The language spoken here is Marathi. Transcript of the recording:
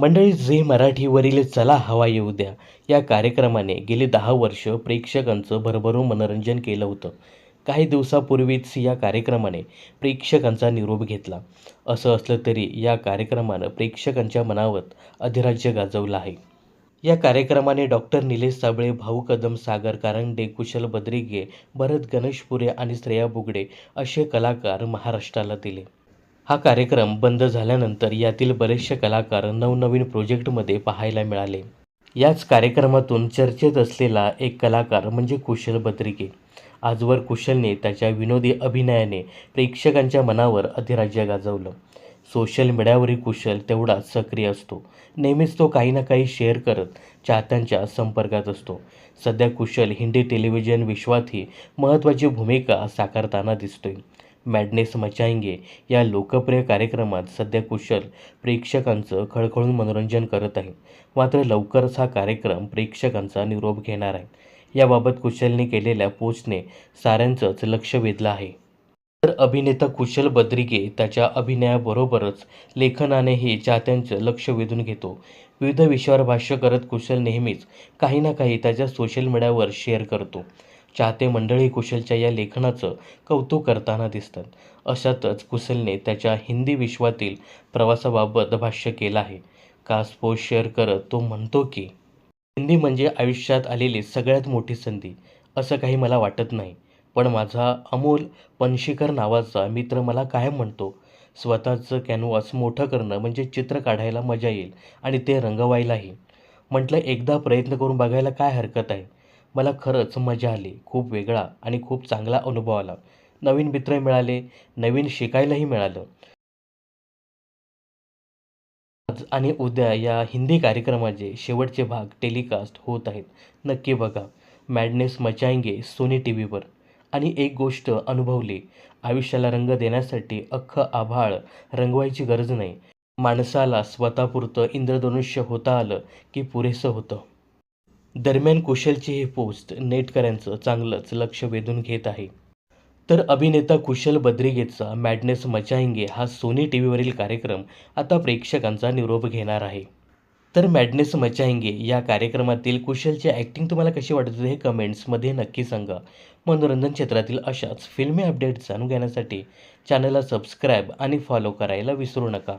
मंडळी झे मराठीवरील चला हवा येऊ द्या. या कार्यक्रमाने गेली दहा वर्ष प्रेक्षकांचं भरभरून मनोरंजन केलं होतं. काही दिवसापूर्वीच या कार्यक्रमाने प्रेक्षकांचा निरोप घेतला. असं असलं तरी या कार्यक्रमानं प्रेक्षकांच्या मनावर अधिराज्य गाजवलं आहे. या कार्यक्रमाने डॉक्टर निलेश साबळे भाऊ कदम सागर कारंडे कुशल बद्रिगे भरत गणेशपुरे आणि श्रेया बुगडे असे कलाकार महाराष्ट्राला दिले. हा कार्यक्रम बंद झाल्यानंतर यातील बरेचसे कलाकार नवनवीन प्रोजेक्टमध्ये पाहायला मिळाले. याच कार्यक्रमातून चर्चेत असलेला एक कलाकार म्हणजे कुशल बद्रिके. आजवर कुशलने त्याच्या विनोदी अभिनयाने प्रेक्षकांच्या मनावर अधिराज्य गाजवलं. सोशल मीडियावरील कुशल तेवढाच सक्रिय असतो. नेहमीच तो काही ना काही शेअर करत चाहत्यांच्या संपर्कात असतो. सध्या कुशल हिंदी टेलिव्हिजन विश्वातही महत्त्वाची भूमिका साकारताना दिसतोय. मॅडनेस मचाएंगे. या लोकप्रिय कार्यक्रमात सध्या कुशल प्रेक्षकांचं खळखळून मनोरंजन करत आहे. मात्र लवकरच हा कार्यक्रम प्रेक्षकांचा निरोप घेणार आहे. याबाबत कुशलने केलेल्या पोस्टने साऱ्यांचंच लक्ष वेधलं आहे. तर अभिनेता कुशल बद्रिके त्याच्या अभिनयाबरोबरच लेखनानेही चाहत्यांचं लक्ष वेधून घेतो. विविध विषयावर भाष्य करत कुशल नेहमीच काही ना काही त्याच्या सोशल मीडियावर शेअर करतो. चाहते मंडळी कुशलच्या या लेखनाचं कौतुक करताना दिसतात. अशातच कुशलने त्याच्या हिंदी विश्वातील प्रवासाबाबत भाष्य केलं आहे. कास पोस्ट शेअर करत तो म्हणतो की हिंदी म्हणजे आयुष्यात आलेली सगळ्यात मोठी संधी असं काही मला वाटत नाही. पण माझा अमोल पणशीकर नावाचा मित्र मला कायम म्हणतो स्वतःचं कॅनव्हास मोठं करणं म्हणजे चित्र काढायला मजा येईल आणि ते रंगवायलाही. म्हटलं एकदा प्रयत्न करून बघायला काय हरकत आहे? मला खरंच मजा आली. खूप वेगळा आणि खूप चांगला अनुभव आला. नवीन मित्र मिळाले नवीन शिकायलाही मिळालं. आज आणि उद्या या हिंदी कार्यक्रमाचे शेवटचे भाग टेलिकास्ट होत आहेत. नक्की बघा. मॅडनेस मचाएंगे सोनी टी व्हीवर आणि एक गोष्ट अनुभवली. आयुष्याला रंग देण्यासाठी अख्खं आभाळ रंगवायची गरज नाही. माणसाला स्वतःपुरतं इंद्रधनुष्य होता आलं की पुरेसं होतं. दरम्यान कुशलची हे पोस्ट नेटकऱ्यांचं चांगलंच लक्ष वेधून घेत आहे. तर अभिनेता कुशल बद्रिगेचा मॅडनेस मचाएंगे हा सोनी टी व्हीवरील कार्यक्रम आता प्रेक्षकांचा निरोप घेणार आहे. तर मॅडनेस मचाएंगे या कार्यक्रमातील कुशलची ॲक्टिंग तुम्हाला कशी वाटत होती हे कमेंट्समध्ये नक्की सांगा. मनोरंजन क्षेत्रातील अशाच फिल्मी अपडेट्स जाणून घेण्यासाठी चॅनलला सबस्क्राईब आणि फॉलो करायला विसरू नका.